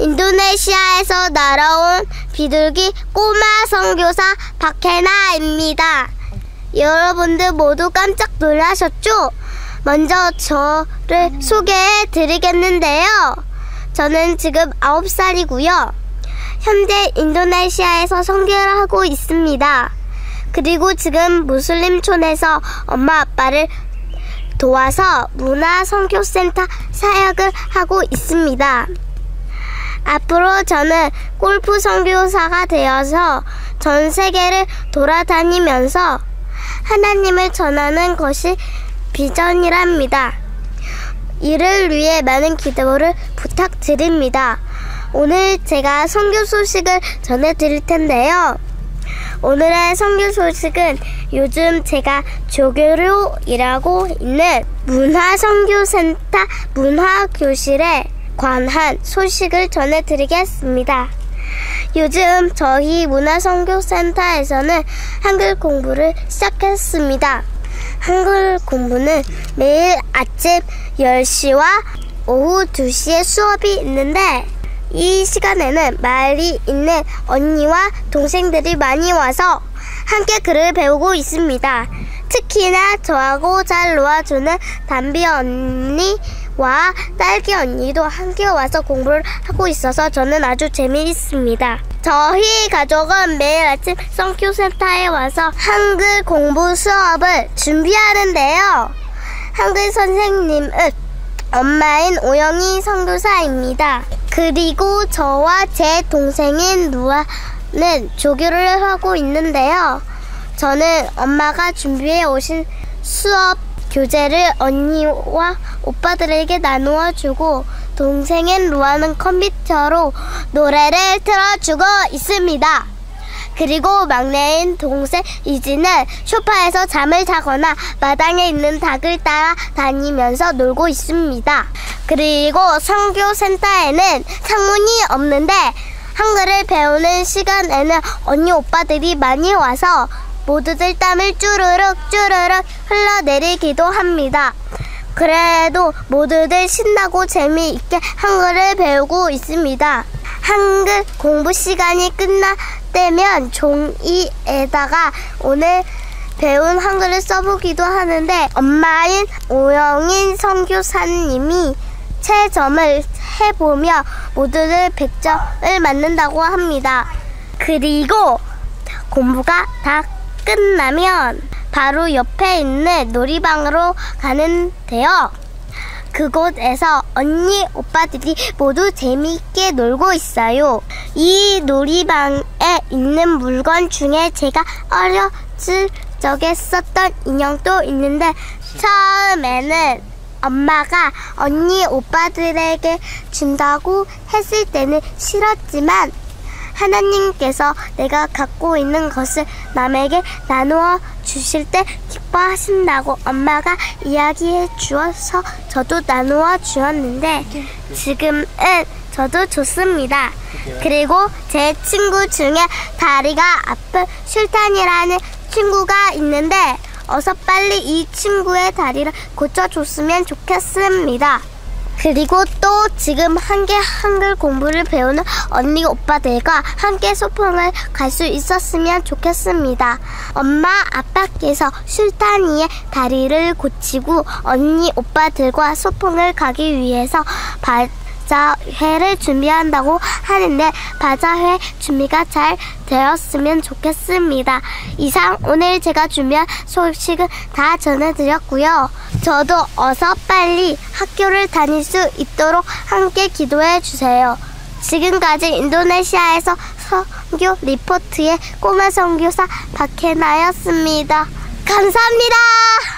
인도네시아에서 날아온 비둘기 꼬마 선교사 박혜나입니다. 여러분들 모두 깜짝 놀라셨죠? 먼저 저를 소개해 드리겠는데요. 저는 지금 9살이고요. 현재 인도네시아에서 선교를 하고 있습니다. 그리고 지금 무슬림촌에서 엄마 아빠를 도와서 문화 선교센터 사역을 하고 있습니다. 앞으로 저는 골프 선교사가 되어서 전 세계를 돌아다니면서 하나님을 전하는 것이 비전이랍니다. 이를 위해 많은 기도를 부탁드립니다. 오늘 제가 선교 소식을 전해드릴 텐데요. 오늘의 선교 소식은 요즘 제가 조교로 일하고 있는 문화선교센터 문화교실에 관한 소식을 전해드리겠습니다. 요즘 저희 문화선교센터에서는 한글 공부를 시작했습니다. 한글 공부는 매일 아침 10시와 오후 2시에 수업이 있는데 이 시간에는 마을이 있는 언니와 동생들이 많이 와서 함께 글을 배우고 있습니다. 특히나 저하고 잘 놓아주는 담비 언니와 딸기 언니도 함께 와서 공부를 하고 있어서 저는 아주 재미있습니다. 저희 가족은 매일 아침 성교센터에 와서 한글 공부 수업을 준비하는데요. 한글 선생님은 엄마인 오영희 선교사입니다. 그리고 저와 제 동생인 누아는 조교를 하고 있는데요. 저는 엄마가 준비해 오신 수업 교재를 언니와 오빠들에게 나누어 주고 동생인 루아는 컴퓨터로 노래를 틀어주고 있습니다. 그리고 막내인 동생 이지는 소파에서 잠을 자거나 마당에 있는 닭을 따라 다니면서 놀고 있습니다. 그리고 성교센터에는 창문이 없는데 한글을 배우는 시간에는 언니 오빠들이 많이 와서 모두들 땀을 쭈르륵 쭈르륵 흘러내리기도 합니다. 그래도 모두들 신나고 재미있게 한글을 배우고 있습니다. 한글 공부 시간이 끝났 다면 종이에다가 오늘 배운 한글을 써보기도 하는데 엄마인 오영인 선교사님이 채점을 해보며 모두들 100점을 맞는다고 합니다. 그리고 공부가 다 끝나면 바로 옆에 있는 놀이방으로 가는데요. 그곳에서 언니, 오빠들이 모두 재미있게 놀고 있어요. 이 놀이방에 있는 물건 중에 제가 어렸을 적에 썼던 인형도 있는데 처음에는 엄마가 언니, 오빠들에게 준다고 했을 때는 싫었지만 하나님께서 내가 갖고 있는 것을 남에게 나누어 주실 때 기뻐하신다고 엄마가 이야기해 주어서 저도 나누어 주었는데 지금은 저도 좋습니다. 그리고 제 친구 중에 다리가 아픈 슐탄이라는 친구가 있는데 어서 빨리 이 친구의 다리를 고쳐줬으면 좋겠습니다. 그리고 또 지금 한개 한글 공부를 배우는 언니 오빠들과 함께 소풍을 갈 수 있었으면 좋겠습니다. 엄마 아빠께서 슐타니의 다리를 고치고 언니 오빠들과 소풍을 가기 위해서 바자회를 준비한다고 하는데 바자회 준비가 잘 되었으면 좋겠습니다. 이상 오늘 제가 준비한 소식은 다 전해드렸고요. 저도 어서 빨리 학교를 다닐 수 있도록 함께 기도해 주세요. 지금까지 인도네시아에서 선교 리포트의 꼬마 선교사 박혜나였습니다. 감사합니다.